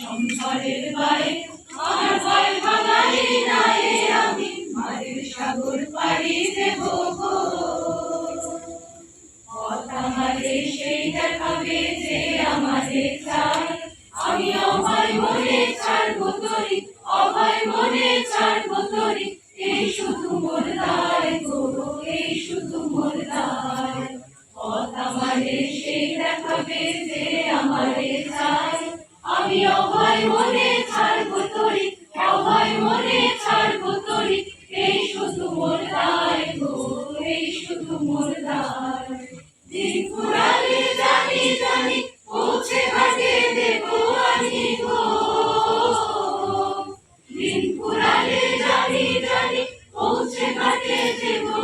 সংসারের গায়ে আমার ভয় ভাঙাই নাই। আমি মায়ের সাগর পাড়ি দেব গো সেই দেখাবে যে আমারে চায় আমি অভয় মনে ছাড়বো তরি, অভয় মনে ছাড়বো তরি। এই শুধু মোর দায় গো এই শুধু মোর দায়। পথ আমারে সেই যে আমারে চায় আমি অভয় মনে ছাড়বো তরি অভয় মনে ছাড়বো তরি এই শুধু মোর দায় গো, এই শুধু মোর দায়। দিন ফুরালে জানি জানি, পৌঁছে ঘাটে দেব আমি গো। দিন ফুরালে জানি জানি, পৌঁছে ঘাটে দেব